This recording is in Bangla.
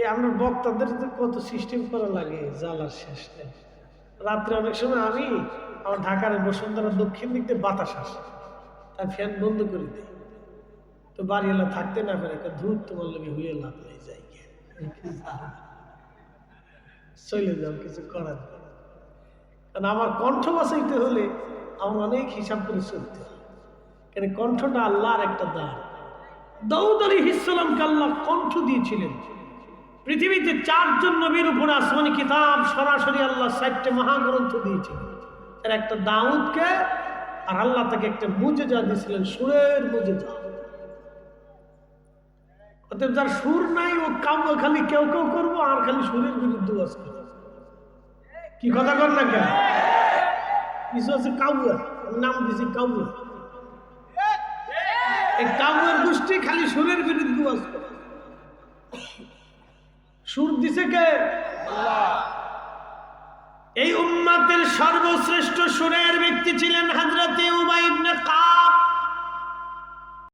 এই আমরা বক্তাদের কত সিস্টেম করা লাগে জ্বালার শেষ। রাত্রে অনেক সময় আমি আমার ঢাকার বসুন্ধরা দক্ষিণ দিক দিয়ে বাতাস আসে তাই ফ্যান বন্ধ করে দিই। তো বাড়িওয়ালা থাকতে না পারে ধূর তোমার লোকে হয়ে লাভ নেই, যাই চলে যাও, কিছু করার কারণ আমার কণ্ঠ বাঁচাইতে হলে আমার অনেক হিসাব করে চলতে হয়। কারণ কণ্ঠটা আল্লাহর একটা দান। দাউদ আলী ইসলামকে আল্লাহ কণ্ঠ দিয়েছিলেন। পৃথিবীতে চারজন নবীর উপর আসমানি কিতাব সরাসরি আল্লাহ চারটে মহাগ্রন্থ দিয়েছিলেন তার একটা দাউদকে আর আল্লাহ তাকে একটা মুজেজা দিয়েছিলেন, সুরের মুজেজা। অতএব যার সুর নাই, ও কাব্য খালি কেউ কেউ করব, আর খালি সুরের বিরুদ্ধে করব। কি কথা কর না কেন? কিছু আছে ওর নাম দিয়েছি কাউয়া। এই কাউয়ের গোষ্ঠী খালি সুরের বিরুদ্ধে ওয়াজ করে সুর দিছে কে? এই উম্মাতের সর্বশ্রেষ্ঠ হাজরতে